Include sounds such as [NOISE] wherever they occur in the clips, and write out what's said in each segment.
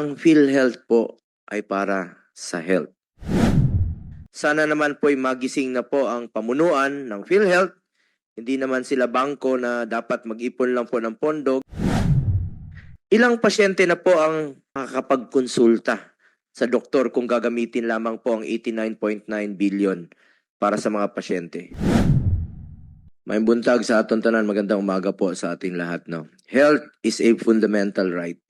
Ang PhilHealth po ay para sa health. Sana naman po ay magising na po ang pamunuan ng PhilHealth. Hindi naman sila bangko na dapat mag-ipon lang po ng pondo. Ilang pasyente na po ang makakapagkonsulta sa doktor kung gagamitin lamang po ang 89.9 billion para sa mga pasyente. May buntag sa aton tanan magandang umaga po sa ating lahat no. Health is a fundamental right,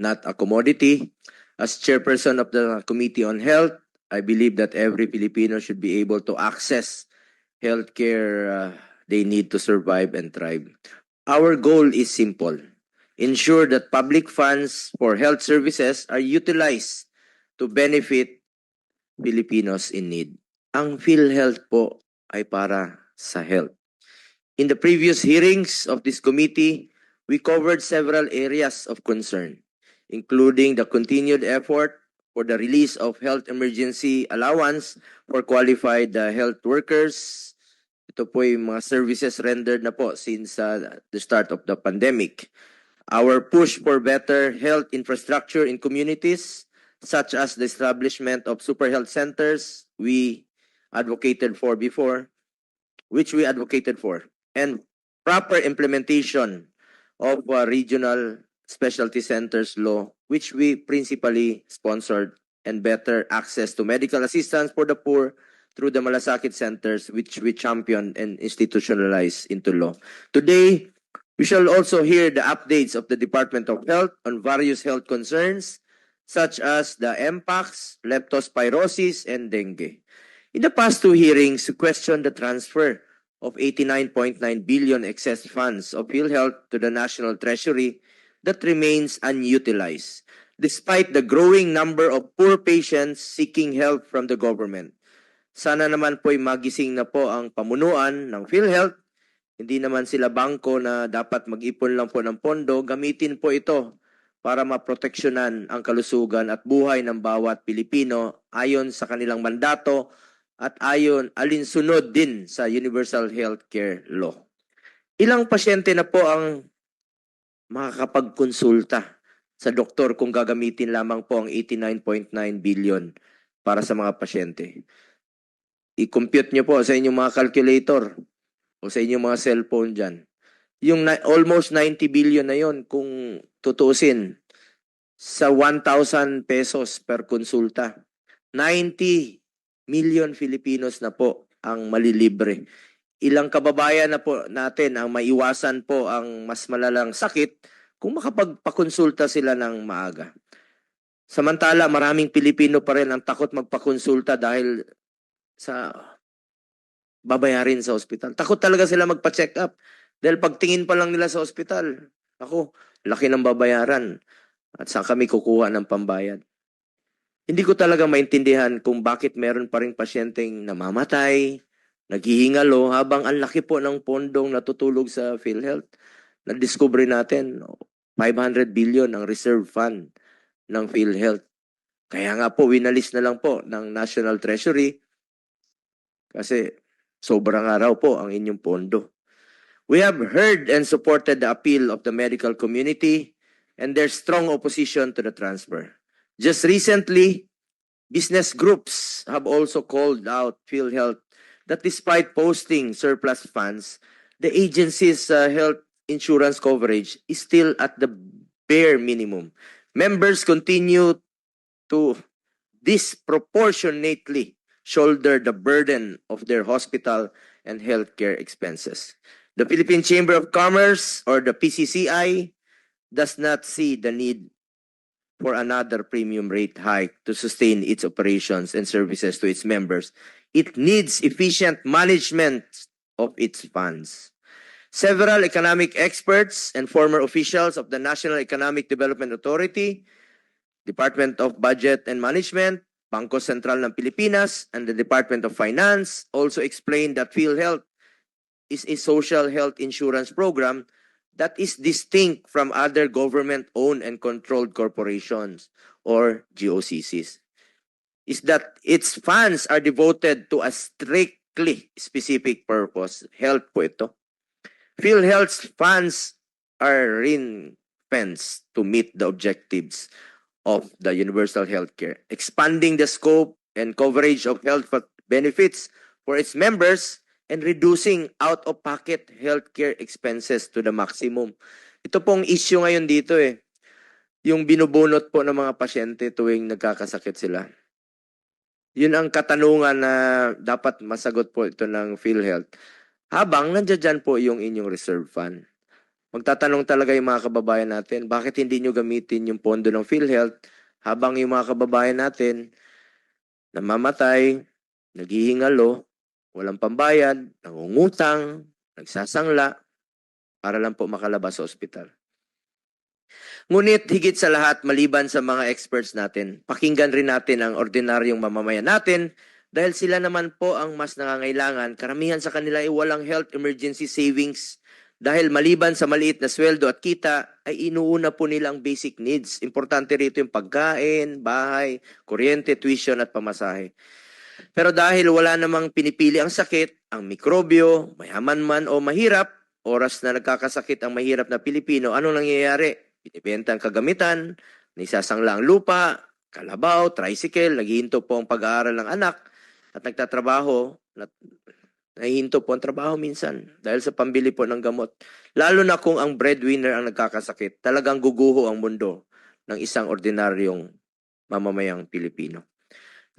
not a commodity. As chairperson of the Committee on Health, I believe that every Filipino should be able to access healthcare uh, they need to survive and thrive. Our goal is simple. Ensure that public funds for health services are utilized to benefit Filipinos in need. Ang PhilHealth po ay para sa health. In the previous hearings of this committee, we covered several areas of concern, including the continued effort for the release of health emergency allowance for qualified uh, health workers. Ito po yung mga services rendered na po since uh, the start of the pandemic. Our push for better health infrastructure in communities, such as the establishment of super health centers, we advocated for before, which we advocated for, and proper implementation of uh, regional specialty centers law, which we principally sponsored, and better access to medical assistance for the poor through the Malasakit centers, which we champion and institutionalize into law. Today, we shall also hear the updates of the Department of Health on various health concerns, such as the MPAX, leptospirosis, and dengue. In the past two hearings, we questioned the transfer of 89.9 billion excess funds of PhilHealth to the National Treasury that remains unutilized, despite the growing number of poor patients seeking help from the government. Sana naman po ay magising na po ang pamunuan ng PhilHealth. Hindi naman sila bangko na dapat mag-ipon lang po ng pondo. Gamitin po ito para maproteksyonan ang kalusugan at buhay ng bawat Pilipino ayon sa kanilang mandato at ayon alinsunod din sa Universal Healthcare Law. Ilang pasyente na po ang makakapagkonsulta sa doktor kung gagamitin lamang po ang 89.9 billion para sa mga pasyente. I-compute nyo po sa inyong mga calculator o sa inyong mga cellphone dyan. Yung na- almost 90 billion na yon kung tutuusin sa 1,000 pesos per konsulta. 90 million Filipinos na po ang malilibre. Ilang kababayan na po natin ang maiwasan po ang mas malalang sakit kung makapagpakonsulta sila ng maaga. Samantala, maraming Pilipino pa rin ang takot magpakonsulta dahil sa babayarin sa ospital. Takot talaga sila magpa-check up. Dahil pagtingin pa lang nila sa ospital, ako, laki ng babayaran. At saan kami kukuha ng pambayad? Hindi ko talaga maintindihan kung bakit meron pa rin pasyenteng namamatay, naghihingalo, habang ang laki po ng pondong natutulog sa PhilHealth. Na-discover natin, 500 billion ang reserve fund ng PhilHealth. Kaya nga po, winalis na lang po ng National Treasury kasi sobrang araw po ang inyong pondo. We have heard and supported the appeal of the medical community and their strong opposition to the transfer. Just recently, business groups have also called out PhilHealth that despite posting surplus funds, the agency's uh, health insurance coverage is still at the bare minimum. Members continue to disproportionately shoulder the burden of their hospital and healthcare expenses. The Philippine Chamber of Commerce or the PCCI does not see the need for another premium rate hike to sustain its operations and services to its members. It needs efficient management of its funds. Several economic experts and former officials of the National Economic Development Authority, Department of Budget and Management, Bangko Sentral ng Pilipinas, and the Department of Finance also explained that PhilHealth is a social health insurance program that is distinct from other government-owned and controlled corporations or GOCCs. Is that its funds are devoted to a strictly specific purpose. Health po ito. PhilHealth's funds are ring-fenced to meet the objectives of the universal health care, expanding the scope and coverage of health benefits for its members and reducing out-of-pocket healthcare expenses to the maximum. Ito pong issue ngayon dito eh. Yung binubunot po ng mga pasyente tuwing nagkakasakit sila. Yun ang katanungan na dapat masagot po ito ng PhilHealth. Habang nandiyan po yung inyong reserve fund. Magtatanong talaga yung mga kababayan natin, bakit hindi nyo gamitin yung pondo ng PhilHealth habang yung mga kababayan natin namamatay, naghihingalo, walang pambayad, nangungutang, nagsasangla, para lang po makalabas sa ospital. Ngunit higit sa lahat, maliban sa mga experts natin, pakinggan rin natin ang ordinaryong mamamayan natin dahil sila naman po ang mas nangangailangan. Karamihan sa kanila ay walang health emergency savings dahil maliban sa maliit na sweldo at kita, ay inuuna po nila ang basic needs. Importante rito yung pagkain, bahay, kuryente, tuition at pamasahe. Pero dahil wala namang pinipili ang sakit, ang mikrobyo, mayaman man o mahirap, oras na nagkakasakit ang mahirap na Pilipino, anong nangyayari? Binibenta ang kagamitan, nisasangla ang lupa, kalabaw, tricycle, naghihinto po ang pag-aaral ng anak, at nagtatrabaho, na, nahihinto po ang trabaho minsan dahil sa pambili po ng gamot. Lalo na kung ang breadwinner ang nagkakasakit, talagang guguho ang mundo ng isang ordinaryong mamamayang Pilipino.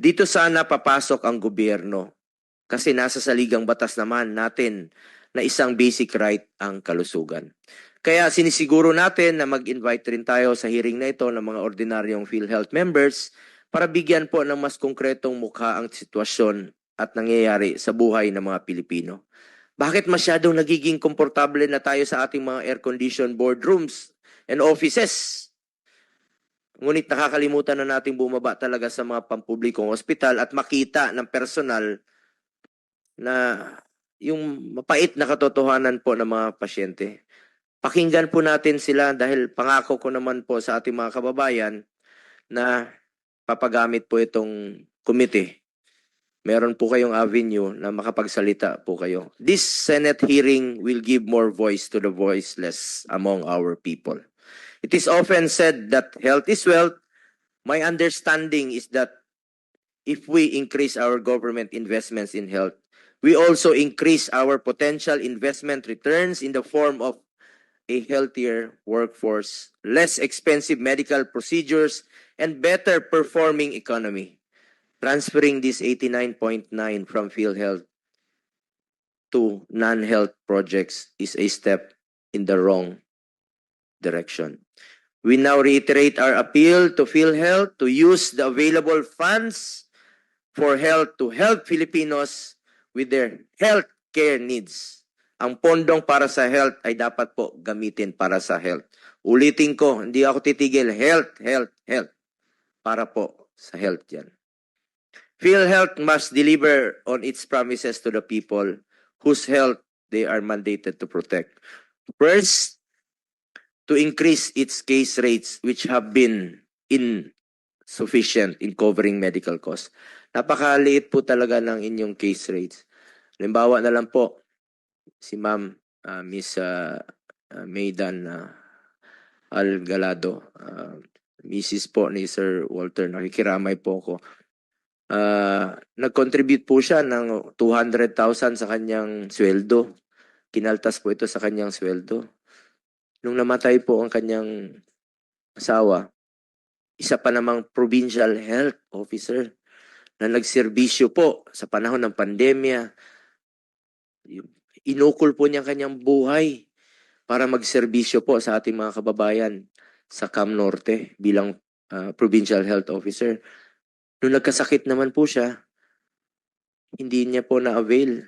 Dito sana papasok ang gobyerno kasi nasa saligang batas naman natin na isang basic right ang kalusugan. Kaya sinisiguro natin na mag-invite rin tayo sa hearing na ito ng mga ordinaryong PhilHealth members para bigyan po ng mas konkretong mukha ang sitwasyon at nangyayari sa buhay ng mga Pilipino. Bakit masyadong nagiging komportable na tayo sa ating mga air-conditioned boardrooms and offices? Ngunit nakakalimutan na nating bumaba talaga sa mga pampublikong ospital at makita ng personal na yung mapait na katotohanan po ng mga pasyente. Pakinggan po natin sila dahil pangako ko naman po sa ating mga kababayan na papagamit po itong committee. Meron po kayong avenue na makapagsalita po kayo. This Senate hearing will give more voice to the voiceless among our people. It is often said that health is wealth. My understanding is that if we increase our government investments in health, we also increase our potential investment returns in the form of a healthier workforce, less expensive medical procedures, and better performing economy. Transferring this 89.9 from field health to non-health projects is a step in the wrong direction. We now reiterate our appeal to PhilHealth to use the available funds for health to help Filipinos with their health care needs. Ang pondong para sa health ay dapat po gamitin para sa health. Ulitin ko, hindi ako titigil. Health, health, health. Para po sa health yan. PhilHealth must deliver on its promises to the people whose health they are mandated to protect. First, to increase its case rates which have been insufficient in covering medical costs. Napakaliit po talaga ng inyong case rates. Halimbawa na lang po, si Ma'am uh, Miss uh, uh, Maydan uh, Algalado, uh, Mrs. po ni Sir Walter, nakikiramay po ako. Uh, nag-contribute po siya ng 200,000 sa kanyang sweldo. Kinaltas po ito sa kanyang sweldo. Nung namatay po ang kanyang asawa, isa pa namang provincial health officer na nagserbisyo po sa panahon ng pandemya. Inukol po niya ang kanyang buhay para magserbisyo po sa ating mga kababayan sa Cam Norte bilang uh, provincial health officer. Nung nagkasakit naman po siya, hindi niya po na-avail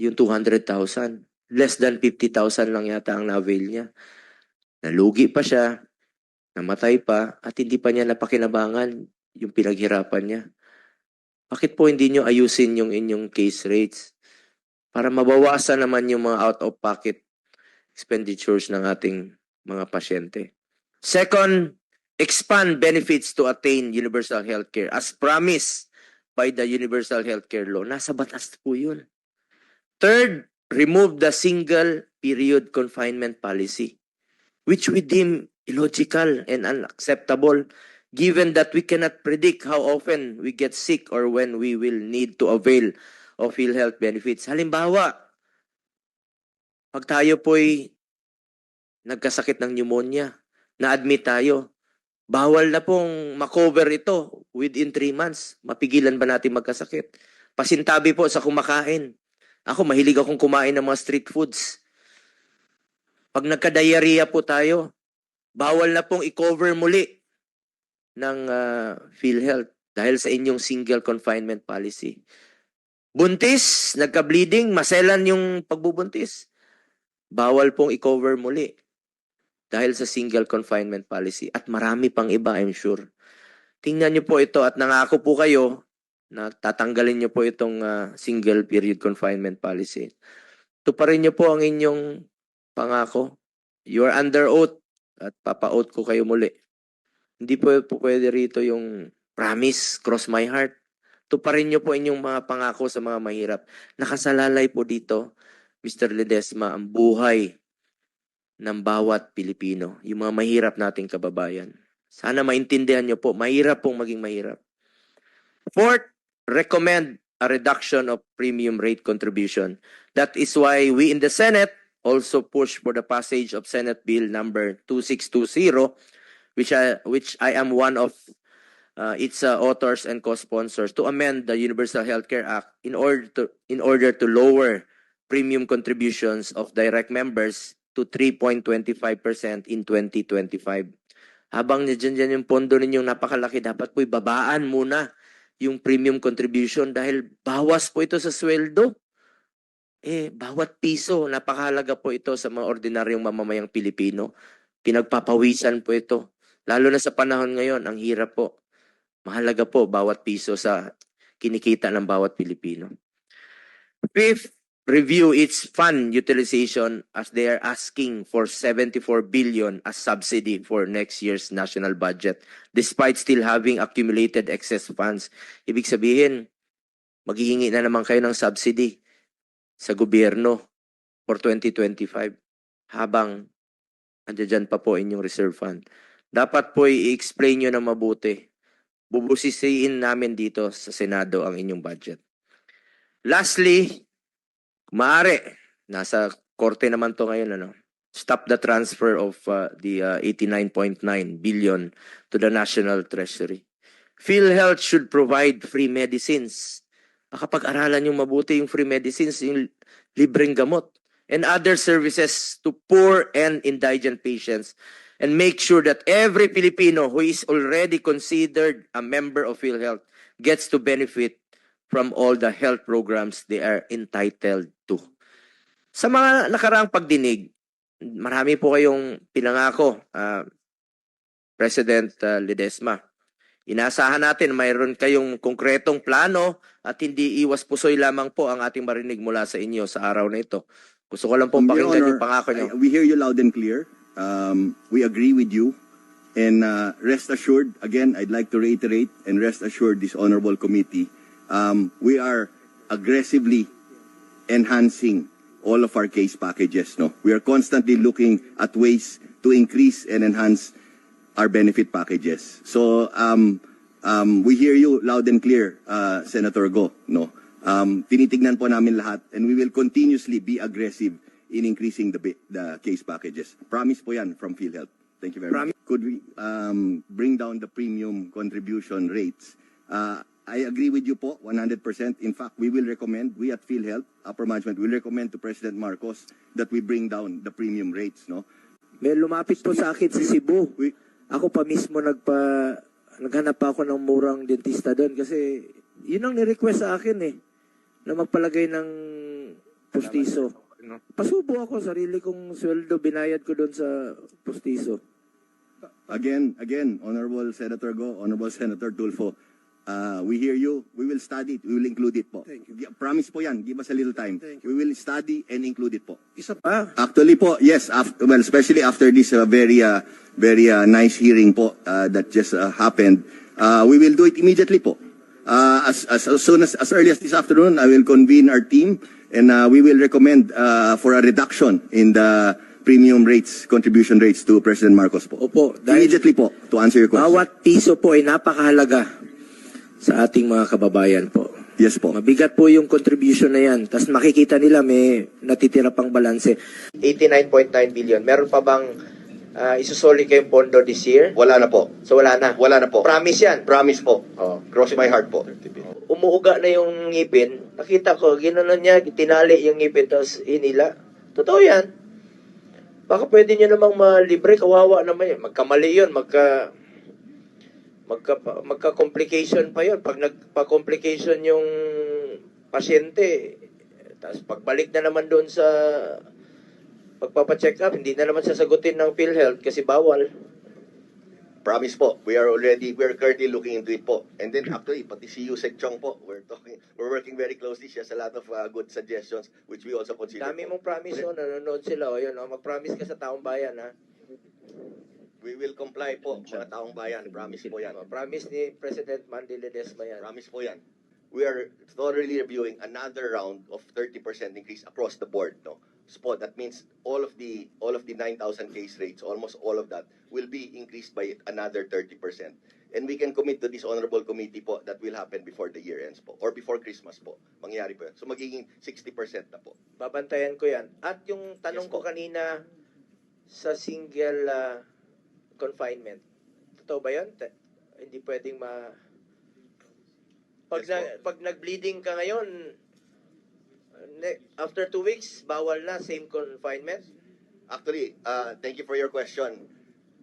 yung 200,000. Less than 50,000 lang yata ang na-avail niya. Nalugi pa siya, namatay pa, at hindi pa niya napakinabangan yung pinaghirapan niya. Bakit po hindi nyo ayusin yung inyong case rates para mabawasan naman yung mga out-of-pocket expenditures ng ating mga pasyente? Second, expand benefits to attain universal healthcare as promised by the Universal Healthcare Law. Nasa batas po yun. Third, remove the single period confinement policy, which we deem illogical and unacceptable. given that we cannot predict how often we get sick or when we will need to avail of PhilHealth benefits. Halimbawa, pag tayo po'y nagkasakit ng pneumonia, na-admit tayo, bawal na pong makover ito within 3 months. Mapigilan ba natin magkasakit? Pasintabi po sa kumakain. Ako, mahilig akong kumain ng mga street foods. Pag nagka-diarrhea po tayo, bawal na pong i-cover muli ng ah, PhilHealth dahil sa inyong single confinement policy. Buntis, nagka-bleeding, maselan yung pagbubuntis. Bawal pong i-cover muli dahil sa single confinement policy. At marami pang iba, I'm sure. Tingnan niyo po ito at nangako po kayo na tatanggalin niyo po itong ah, single period confinement policy. Tuparin niyo po ang inyong pangako. You are under oath at papa-oath ko kayo muli. Hindi po, po pwede rito yung promise, cross my heart. Tuparin niyo po inyong mga pangako sa mga mahirap. Nakasalalay po dito, Mr. Ledesma, ang buhay ng bawat Pilipino, yung mga mahirap nating kababayan. Sana maintindihan niyo po, mahirap pong maging mahirap. Fourth, recommend a reduction of premium rate contribution. That is why we in the Senate also push for the passage of Senate Bill number 2620, which I, which I am one of uh, its uh, authors and co-sponsors to amend the Universal Healthcare Act in order to in order to lower premium contributions of direct members to 3.25% in 2025. Habang nandiyan yung pondo ninyong napakalaki, dapat po'y babaan muna yung premium contribution dahil bawas po ito sa sweldo. Eh, bawat piso, napakahalaga po ito sa mga ordinaryong mamamayang Pilipino. Pinagpapawisan po ito. Lalo na sa panahon ngayon, ang hirap po. Mahalaga po bawat piso sa kinikita ng bawat Pilipino. Fifth, review its fund utilization as they are asking for 74 billion as subsidy for next year's national budget despite still having accumulated excess funds. Ibig sabihin, maghihingi na naman kayo ng subsidy sa gobyerno for 2025 habang andyan pa po inyong reserve fund. Dapat po i-explain nyo na mabuti. Bubusisiin namin dito sa Senado ang inyong budget. Lastly, Maaari, nasa korte naman to ngayon, ano, stop the transfer of uh, the uh, 89.9 billion to the National Treasury. PhilHealth should provide free medicines. Makapag-aralan yung mabuti yung free medicines, yung libreng gamot, and other services to poor and indigent patients and make sure that every Filipino who is already considered a member of PhilHealth gets to benefit from all the health programs they are entitled to. Sa mga nakaraang pagdinig, marami po kayong pinangako, ah, President ah, Ledesma. Inasahan natin mayroon kayong konkretong plano at hindi iwas pusoy lamang po ang ating marinig mula sa inyo sa araw na ito. Gusto ko lang pong pakinggan Honor, yung pangako nyo. I- we hear you loud and clear. Um, we agree with you. And uh, rest assured, again, I'd like to reiterate and rest assured this honorable committee, um, we are aggressively enhancing all of our case packages. No, we are constantly looking at ways to increase and enhance our benefit packages. So um, um, we hear you loud and clear, uh, Senator Go. No, um, tinitignan po namin lahat, and we will continuously be aggressive in increasing the the case packages. Promise po yan from PhilHealth. Thank you very much. Could we um, bring down the premium contribution rates? Uh, I agree with you po, 100%. In fact, we will recommend, we at PhilHealth, upper management, will recommend to President Marcos that we bring down the premium rates, no? May lumapit po sa akin si Cebu. [LAUGHS] We, Ako pa mismo nagpa naghanap pa ako ng murang dentista doon kasi yun ang ni-request sa akin eh na magpalagay ng pustiso. Pasubo ako sarili kong sweldo binayad ko doon sa pustiso. Again, again, Honorable Senator Go, Honorable Senator Tulfo, uh, we hear you. We will study it. We will include it po. Thank you. Promise po yan. Give us a little time. Thank We will study and include it po. Isa pa, Actually po, yes. After, well, especially after this uh, very, uh, very uh, nice hearing po uh, that just uh, happened, uh, we will do it immediately po. Uh, as, as, as soon as, as early as this afternoon, I will convene our team and uh, we will recommend uh, for a reduction in the premium rates, contribution rates to President Marcos po. Opo, dahil Immediately po, to answer your question. bawat piso po ay napakahalaga sa ating mga kababayan po. Yes po. Mabigat po yung contribution na yan. Tapos makikita nila may natitira pang balanse. 89.9 billion. Meron pa bang uh, isusoli kayong pondo this year? Wala na po. So wala na. Wala na po. Promise yan. Promise po. Oh. Cross my heart po. Umuuga na yung ngipin. Nakita ko, ginanon niya, tinali yung ngipin, tapos hinila. Totoo yan. Baka pwede niyo namang malibre, kawawa naman yun. Magkamali yun, magka... Magka, magka-complication pa yun. Pag nagpa-complication yung pasyente, tapos pagbalik na naman doon sa pagpapacheck up, hindi na naman sasagutin ng PhilHealth kasi bawal. Promise po. We are already, we are currently looking into it po. And then actually, pati si Yusek Chong po, we're talking, we're working very closely. She has a lot of uh, good suggestions which we also consider Dami po. mong promise, oh, nanonood sila, oh, yun, oh, mag-promise ka sa taong bayan, ha? We will comply po, mga taong bayan. Promise po yan. Promise ni President Mandy Ledesma yan. Promise po yan. We are thoroughly reviewing another round of 30% increase across the board. No, spot. That means all of the all of the 9,000 case rates, almost all of that, will be increased by another 30%. And we can commit to this honorable committee po that will happen before the year ends po or before Christmas po. Mangyayari po yan. So magiging 60% na po. Babantayan ko yan. At yung tanong Yes, ko po. kanina sa single ah, confinement, totoo ba yun? Te- hindi pwedeng ma... Pag, na, pag nag-bleeding ka ngayon, ne- after two weeks, bawal na, same confinement? Actually, uh, thank you for your question,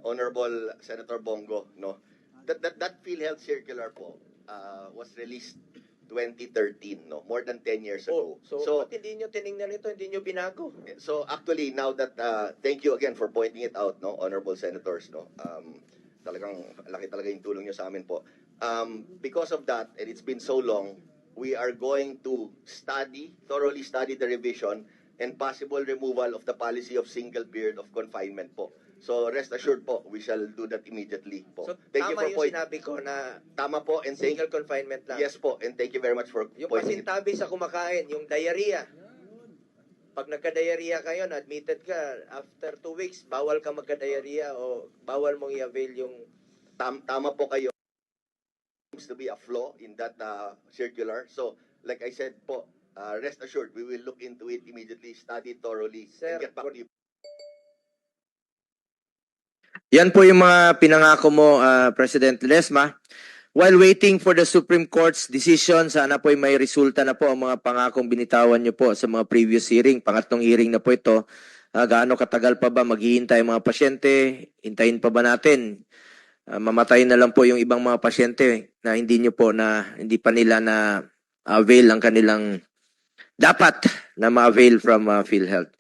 Honorable Senator Bongo. No, that that that PhilHealth circular po uh, was released 2013. No, more than 10 years Oh, ago. so, so ba't hindi nyo tinignan ito, hindi nyo binago? So actually now that uh, thank you again for pointing it out no honorable senators no um talagang laki talaga yung tulong niyo sa amin po um because of that and it's been so long we are going to study thoroughly study the revision and possible removal of the policy of single period of confinement po so rest assured po we shall do that immediately po So, thank you tama for yung point sinabi ko na tama po and thank single confinement lang. yes po and thank you very much for Yung pointing it pasintabi sa kumakain, yung diarrhea. Pag nagka-diarrhea kayo, na admitted ka, after two weeks, bawal ka magka-diarrhea o bawal mong i-avail yung... tam tama po kayo seems to be a flaw in that uh, circular. So, like I said po, uh, rest assured, we will look into it immediately, study thoroughly, Sir, and get back to you. Yan po yung mga pinangako mo, ah, President Lesma. While waiting for the Supreme Court's decision, sana po ay may resulta na po ang mga pangakong binitawan nyo po sa mga previous hearing. Pangatlong hearing na po ito. Ah, gaano katagal pa ba maghihintay mga pasyente? Hintayin pa ba natin? Ah, mamatay na lang po yung ibang mga pasyente na hindi nyo po na hindi pa nila na avail ang kanilang dapat na ma-avail from ah, PhilHealth.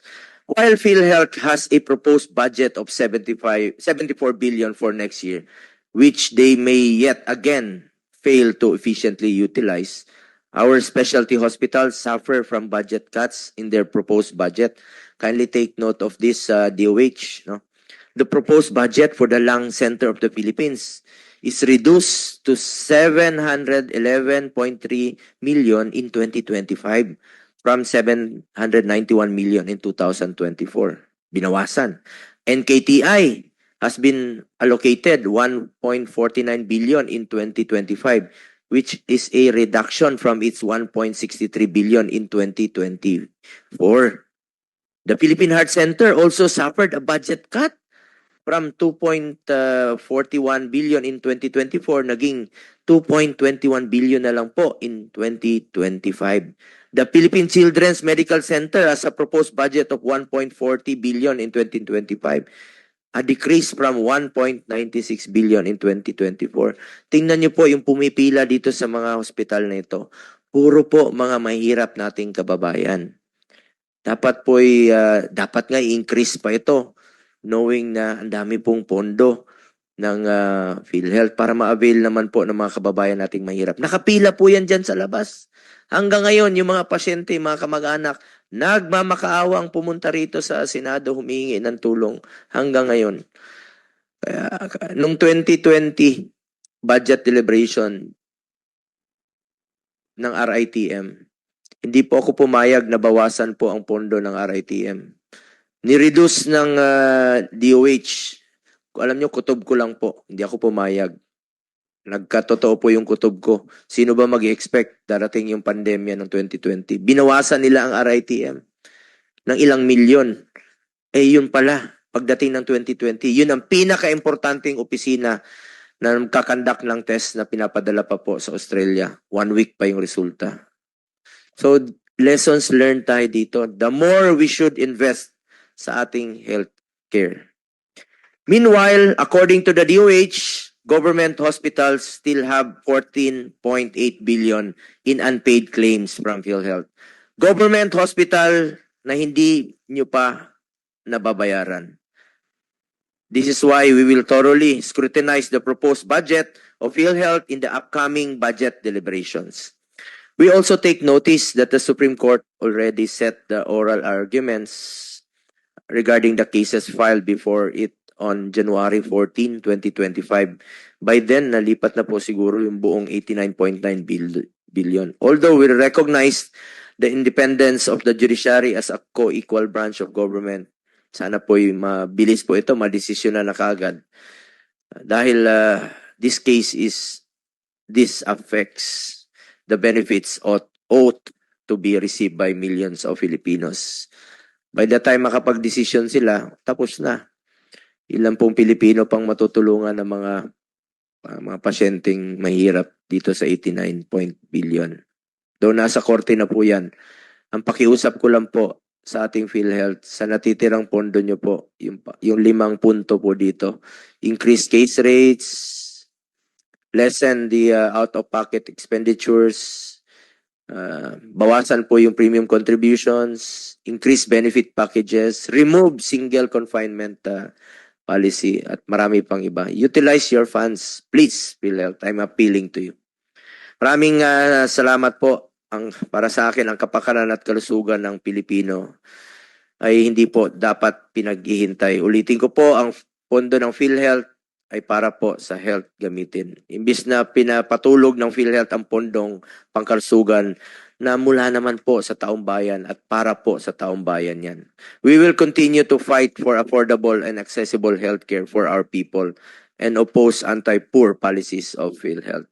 While PhilHealth has a proposed budget of 75, 74 billion for next year, which they may yet again fail to efficiently utilize, our specialty hospitals suffer from budget cuts in their proposed budget. Kindly take note of this, uh, DOH. No? The proposed budget for the Lung Center of the Philippines is reduced to 711.3 million in 2025 from 791 million in 2024. Binawasan. NKTI has been allocated 1.49 billion in 2025, which is a reduction from its 1.63 billion in 2024. The Philippine Heart Center also suffered a budget cut from 2.41 billion in 2024 naging 2.21 billion na lang po in 2025. The Philippine Children's Medical Center has a proposed budget of 1.40 billion in 2025, a decrease from 1.96 billion in 2024. Tingnan niyo po yung pumipila dito sa mga hospital na ito. Puro po mga mahirap nating kababayan. Dapat po dapat nga i-increase pa ito knowing na ang dami pong pondo ng ah, PhilHealth para ma-avail naman po ng mga kababayan nating mahirap. Nakapila po yan dyan sa labas. Hanggang ngayon, yung mga pasyente, mga kamag-anak, nagmamakaawang pumunta rito sa Senado humingi ng tulong hanggang ngayon. Kaya, ka- nung 2020 budget deliberation ng RITM, hindi po ako pumayag na bawasan po ang pondo ng RITM. Nireduce ng ah, DOH. Alam nyo, kutob ko lang po. Hindi ako pumayag. Nagkatotoo po yung kutob ko. Sino ba mag-expect darating yung pandemya ng 2020? Binawasan nila ang RITM ng ilang milyon. Eh yun pala, pagdating ng 2020, yun ang pinaka-importanting opisina na kakandak ng test na pinapadala pa po sa Australia. One week pa yung resulta. So, lessons learned tayo dito. The more we should invest sa ating health care. Meanwhile, according to the DOH, government hospitals still have 14.8 billion in unpaid claims from PhilHealth. Government hospital na hindi nyo pa nababayaran. This is why we will thoroughly scrutinize the proposed budget of PhilHealth in the upcoming budget deliberations. We also take notice that the Supreme Court already set the oral arguments regarding the cases filed before it on January 14, 2025. By then, nalipat na po siguro yung buong 89.9 bil- billion. Although we recognize the independence of the judiciary as a co-equal branch of government, sana po mabilis po ito, madesisyon na na kaagad. Dahil uh, this case is, this affects the benefits ought, ought to be received by millions of Filipinos. By the time makapag-desisyon sila, tapos na. Ilan pong Pilipino pang matutulungan ng mga uh, mga pasyenteng mahirap dito sa 89 point billion. Though nasa korte na po yan. Ang pakiusap ko lang po sa ating PhilHealth, sa natitirang pondo nyo po, yung, yung limang punto po dito, increase case rates, lessen the uh, out-of-pocket expenditures, uh, bawasan po yung premium contributions, increase benefit packages, remove single confinement uh, policy, at marami pang iba. Utilize your funds, please, PhilHealth. I'm appealing to you. Maraming uh, salamat po ang para sa akin ang kapakanan at kalusugan ng Pilipino ay hindi po dapat pinaghihintay. Ulitin ko po ang pondo ng PhilHealth ay para po sa health gamitin. Imbis na pinapatulog ng PhilHealth ang pondong pangkalusugan na mula naman po sa taong bayan at para po sa taong bayan yan. We will continue to fight for affordable and accessible healthcare for our people and oppose anti-poor policies of PhilHealth.